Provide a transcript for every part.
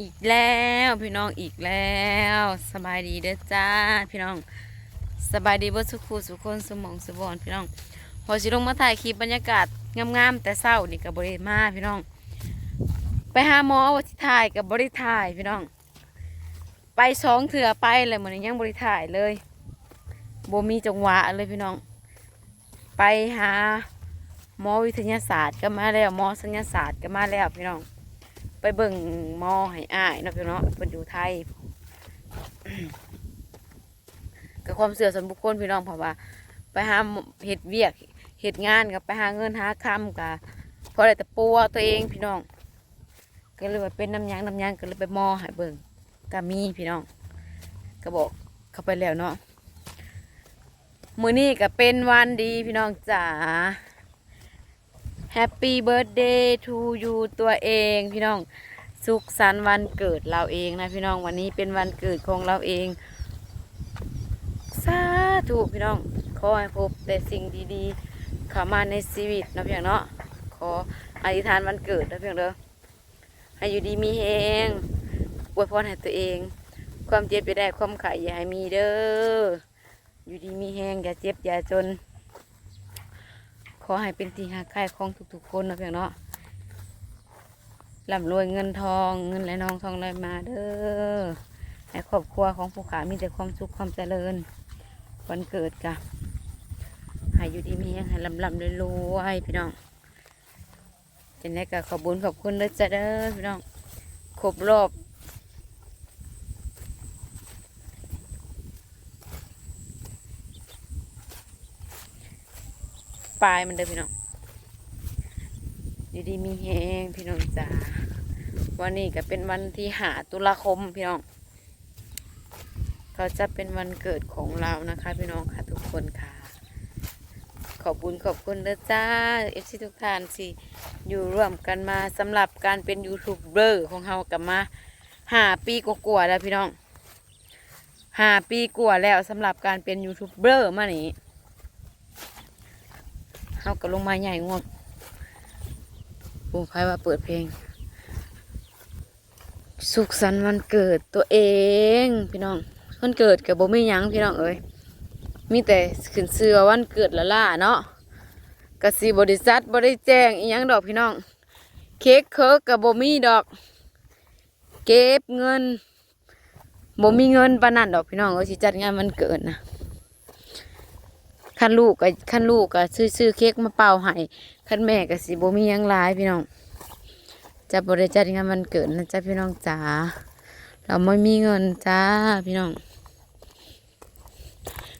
อีกแล้วพี่น้องอีกแล้วสบายดีเด้อจ้าพี่น้องสบายดีบ่สุขูสุคนสมองสบอนพี่น้องพอสิลงมาถ่ายคลิปบรรยากาศงามๆแต่เศร้านี่กับบริมาพี่น้อง ไปหาหมอว่าที่ถ่ายกับบริถ่ายพี่น้อง ไปสองเถื่อไปเลยเหมือนยังบริถ่ายเลยโบมีจังหวะเลยพี่น้อง ไปหาหมอวิทยาศาสตร์ก็มาแล้วหมอสัญญาศาสตร์ก็มาแล้วพี่น้อง ไปเบิ่งมอให้อ้ายเนาะพี่น้องเพิ่นอยู่ไทยกับความเสื่อส่วนบุคคลพี่น้องเพราะว่า ไปหาเฮ็ดเวียกเฮ็ดงานกับไปหาเงินหาคำกับพอได้แต่ปัวตัวเองพี่น้อง ก็เลยว่าเป็นน้ำยางน้ำยางก็เลยไปมอให้เบิ่งก็มีพี่น้องก็บอกเข้าไปแล้วเนาะมือนี้ก็เป็นวันดีพี่น้องจ๋า Happy birthday to you ตัวเองพี่น้อง สุขสันต์วันเกิดเราเองนะพี่น้องวันนี้เป็นวันเกิดของเราเองสาธุพี่น้อง ขอให้พบแต่สิ่งดีๆเข้ามาในชีวิตนะเพียงเนาะขออธิษฐานวันเกิดนะเพียงเด้อให้อยู่ดีมีแหงอวยพรให้ตัวเอง ความเจ็บจะได้ความไข่อย่าให้มีเด้ออยู่ดีมีแหงอย่าเจ็บอย่าจน อให้เป็นที่หาค่ของทุกๆคนนะเพียงเนาะร่ำรวยเงินทองเงินไหลนองทองไหลมาเด้อให้ครอบครัวของผู้ขามีแต่ความสุขความเจริญวันเกิดกะให้อยู่ดีมีแรงให้ลำลำรวยๆพี่น้องจะได้กะขอบุญขอบคุณเด้อจ้าเด้อพี่น้องครบรอบ ปลายมันเด้อพี่น้องอยู่ดีมีแหงพี่น้องจ้าวันนี้ก็เป็นวันที่หาตุลาคมพี่น้อง เขาจะเป็นวันเกิดของเรานะคะ พี่น้องค่ะทุกคนค่ะ ขอบคุญขอบคุณเด้อจ้าเอฟซีทุกท่านสิอยู่ร่วมกันมาสำหรับการเป็นยูทูบเบอร์ของเรากลับมาหาปีกว่าๆแล้วพี่น้องหาปีกว่าแล้วสำหรับการเป็นยูทูบเบอร์มานี่ เราก็ลงมาใหญ่งวงโอ้ใครว่าเปิดเพลง สุขสันต์วันเกิดตัวเอง พี่น้องวันเกิดกับโบ่มีหยังพี่น้องเอ้ยมีแต่ขึ้นเสื้อวันเกิดละล่าเนาะกสิบริษัทบ่ได้แจ้งอีหยังดอกพี่น้อง เค้กเคิร์กกับโบมีดอก เก็บเงินโบมีเงินปานนั้นดอกพี่น้องเอ้ยสิจัดงานวันเกิดนะ คันลูกก็คันลูกก็ซื้อซื้อเค้กมาเป่าให้คันแม่ก็สิบ่มียังหลายพี่น้องจะบริจัดงานวันเกิดนะจ๊ะพี่น้องจ๋าเราไม่มีเงินจ้าพี่น้อง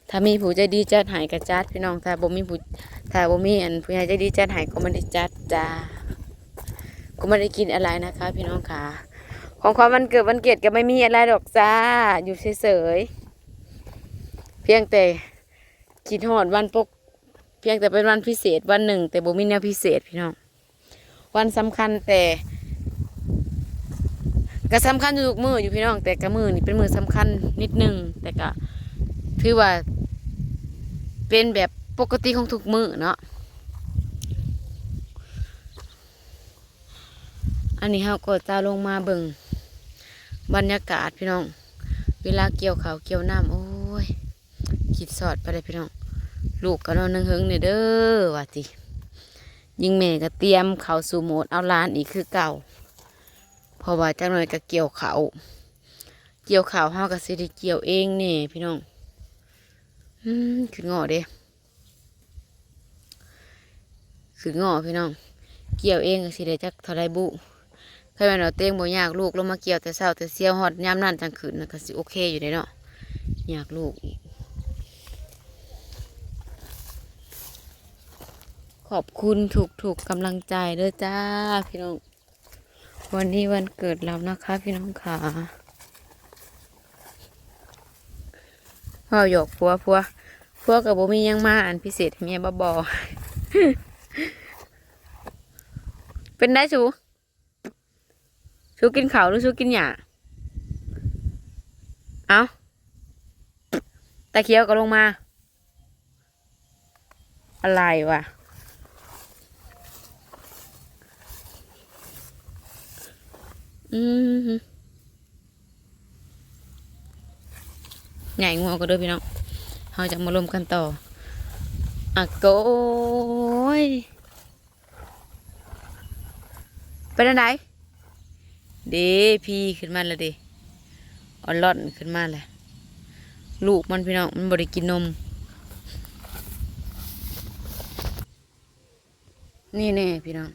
ถ้ามีผู้ใจดีจัดหายก็จัดพี่น้องถ้าบ่มีผู้ถ้าบ่มีอันผู้ใหญ่ใจดีจัดหายก็ไม่ได้จัดจ้าก็ไม่ได้กินอะไรนะคะ พี่น้องค่ะ ของความวันเกิดวันเกิดก็ไม่มีอะไรดอกจ้าอยู่เฉยๆเพียงแต่ คิดฮอดวันปก เพียงแต่เป็นวันพิเศษวันหนึ่ง แต่บ่มีแนวพิเศษพี่น้อง วันสำคัญแต่ก็สำคัญอยู่ทุกมืออยู่พี่น้อง แต่กระมือนี่เป็นมือสำคัญนิดนึง แต่ก็ถือว่า เป็นแบบปกติของทุกมือเนาะอันนี้เราก็จะลงมาเบิ่งบรรยากาศพี่น้อง เวลาเกี่ยวเขาเกี่ยวน้ำโอ้ยคิดสอดไปเลยพี่น้อง ลูกก็นอนนึงเฮงเนี่ยเด้อว่าติยิงแม่ก็เตรียมเขาสู่โหมดเอาลานอีกคือเก่าเพราะว่าจังหน่อยก็เกี่ยวเขาเกี่ยวเขาวเฮาก็สิได้เกี่ยวเองนี่พี่น้องอืมขึ้นงอเด้ขึ้นงอพี่น้อง เกี่ยวเองก็สิได้จักเท่าไรบุเคยแม่นเอาเต้งบ่ยากลูกลงมาเกี่ยวแต่เช้าแต่เสี้ยวฮอดยามนั้นจังขึ้นนะก็สิโอเคอยู่เด้เนาะอยากลูกอีก ขอบคุณถูกถูกๆกำลังใจเด้อจ้า พี่น้อง วันนี้วันเกิดเรานะคะ พี่น้องขาพ่อหยอกพัวพัวพัวกับบ่มียังมาอันพิเศษเมียบ่บอเป็นได้ชูชูกินเขาหรือชูกินหญ้าเอาตะเคียวก็ลงมา อะไรวะืมใหญ่งัวก็ด้วยพี่น้องเราจะมารวมกันต่ออะโกยไปไหนอะไเดพี่ขึ้นมาแล้วเดอ่อนล่อนขึ้นมาแล้วลูกมันพี่น้องมันบริกินนม นี่แน่พี่น้อง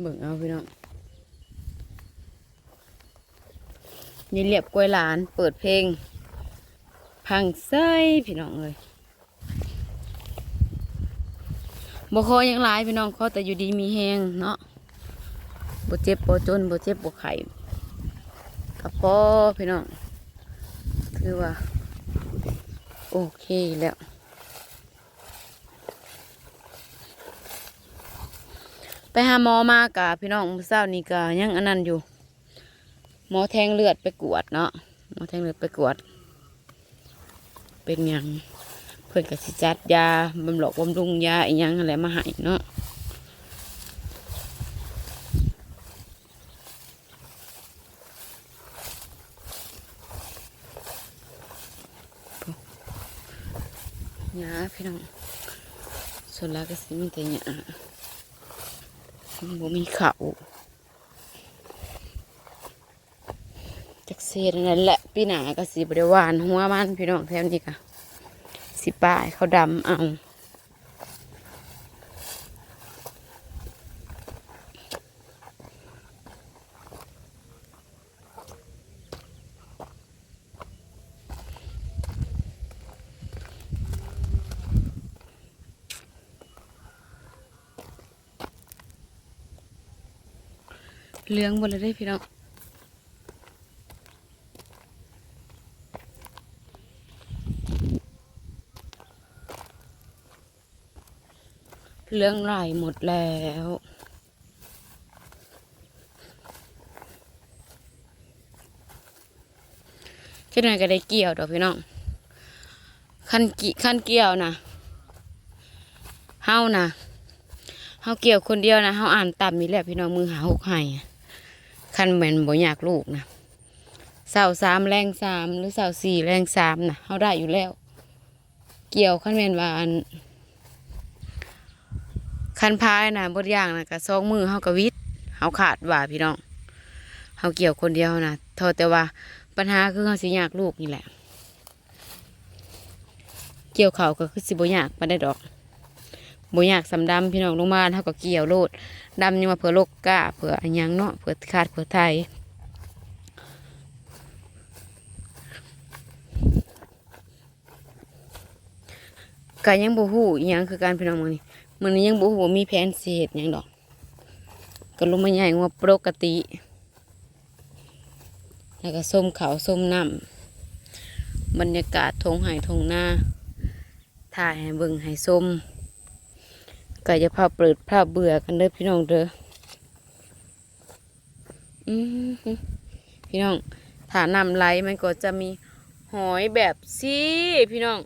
เบิ่งเอาพี่น้องนี่เรียบกล้วยหลาน เปิดเพลง พังไส้พี่น้องเลยบ่คอยังหลายพี่น้องขอแต่อยู่ดีมีแหงเนาะบ่เจ็บบ่จนบ่เจ็บบ่ไข้กับพ่อพี่น้อง คือว่า โอเคแล้ว ไปหาหมอมากะพี่น้องมื้อเช้านี่กะยังอันนั้นอยู่ หมอแทงเลือดไปกวดเนาะหมอแทงเลือดไปกวด เป็นยังเพื่อนก็สิจัดยาบำหลอกบำรุงยาอีหยังอะไรมาให้เนาะหยาพี่น้องส่วนหลายก็สิมีแต่หยา บ่มีเขาจากเศษนั่นแหละพี่หนาก็สีบริวานหัวมันพี่น้องแถวนี้ก็สิป้ายเขาดำเอา เลี้ยงหมดเลยได้พี่น้องเลี้ยงไหลหมดแล้วเช่นไรก็ได้เกี่ยวดอกพี่น้องขั้นกี่ขั้นเกี่ยวนะเฮานะเฮาเกี่ยวคนเดียวนะเฮาอ่านต่ำนี่แหละพี่น้องมือหาหกไห้ คันเหมือนบ่อยากลูกนะเสาสามแรงสามหรือเสาสี่แรงสามนะเฮาได้อยู่แล้ว เกี่ยวขั้นแมนว่าอันคันพายนะบดอย่างนะกะซองมือเฮากะวิทย์เฮาขาดว่าพี่น้องเฮาเกี่ยวคนเดียวนะโทษแต่ว่าปัญหาคือเฮาสิยากลูกนี่แหละ เกี่ยวเขาก็คือสิบ่ยากปาได้ดอก บ่ยากสำดำพี่น้องลงมาเฮาก็เกี่ยวโลดดำยังมาเผื่อโลกกะเผื่ออันยังเนาะเผื่อขาดเผื่อไทยก็ยังบ่ฮู้ยังคือการพี่น้องมื้อนี้มันนี้ยังบ่ฮู้มีแผนสิเฮ็ดยังดอกก็ลงมาใหญ่งว่าปกติ แล้วก็ส้มขาวส้มน้ำบรรยากาศทงไห่ทงหน้าถ่ายให้เบิ่งให้ส้ม ก็จะพาเปิดภาเบื่อกันเด้อพี่น้องเด้อพี่น้องถ้าน้ำไหลมันก็จะมีหอยแบบซีพี่น้อง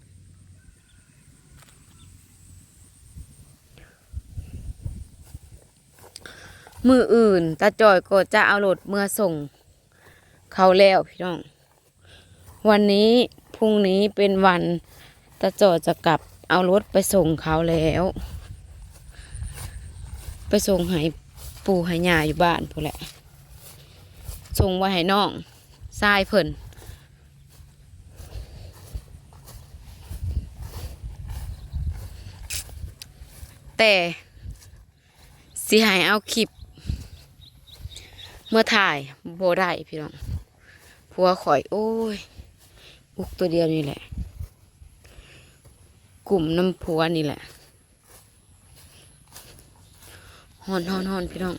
มืออื่นตาจอยก็จะเอารถเมื่อส่ง เขาแล้วพี่น้อง วันนี้พรุ่งนี้เป็นวันตาจอยจะกลับเอารถไปส่งเขาแล้ว ไปส่งให้ปู่ให้ย่าอยู่บ้านพูนแหละส่งไว้ให้น้องทรายเพิ่นแต่สิให้เอาคลิป เมื่อถ่ายโบได้พี่น้องผัวข่อยโอ้ย อุกตัวเดียวนี่แหละ กลุ่มน้ำผัวนี่แหละ ฮอนฮอนฮอนพี่น้อง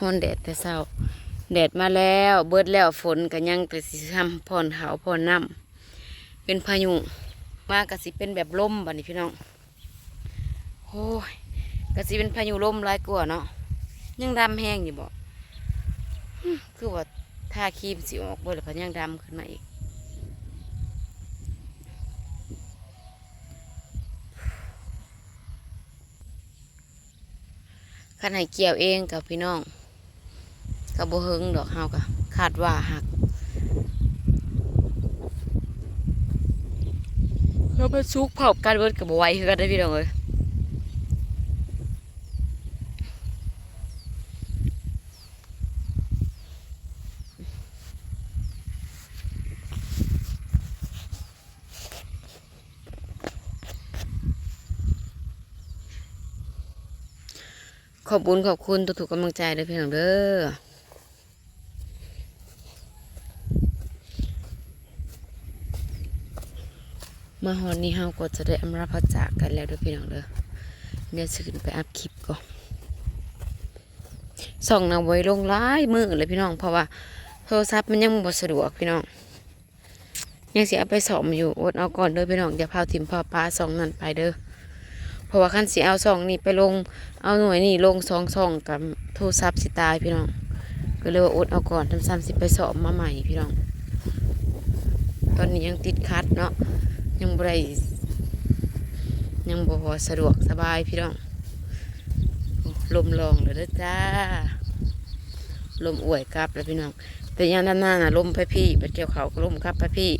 ฮอนแดดแต่เศร้าแดดมาแล้วเบิดแล้วฝนก็ยังแต่สิทำพรเขาวพรน้ำเป็นพายุมากกสิเป็นแบบลมบัดนี้พี่น้องโอ้ยกะสิเป็นพายุลมร้ายกว่าเนาะยังดำแห้งอยู่บ่คือว่าทาครีมสิออกเบิดแล้วพันยังดำขึ้นมาอีก ขันให้เกี่ยวเองกับพี่น้องกับโบเฮงดอกเฮากะคาดว่าหักแล้วมันซุกเผากันเบิดกับไหวคือกันได้พี่น้องเลย ขอบคุญขอบคุณทุกๆกำลังใจเลยพี่น้องเด้อมาฮอนนี้เฮาก็จะได้อำลาพระจากกันแล้วด้วยพี่น้องเด้อเดี๋ยวสิขึ้นไปอัพคลิปก่อนส่องนำไว้ลงหลายมือเลยพี่น้อง เพราะว่าโทรศัพท์มันยังบ่สะดวกพี่น้องยังเสิเอาไปสอมอยู่อดเอาก่อนเด้อพี่น้องอย่าพาทิมพาปลาส่องนั่นไปเด้อ เพราะว่าคันสิเอาสองนี่ไปลง เอาหน่วยนี่ลงสองสองกับโทรศัพท์สิตายพี่น้อง ก็เลยว่าอดเอาก่อนทำซ้ำสิไปสอบมาใหม่พี่น้อง ตอนนี้ยังติดคัดเนาะ ยังบ่ได้ยังบ่สะดวกสบายพี่น้อง ลมลองเลยด้อจ้า ลมอวยกลับแล้วพี่น้อง แต่ยามด้านหน้าน่ะลมไปพี่ไปเกี่ยวเขาก็ลมกลับไปพี่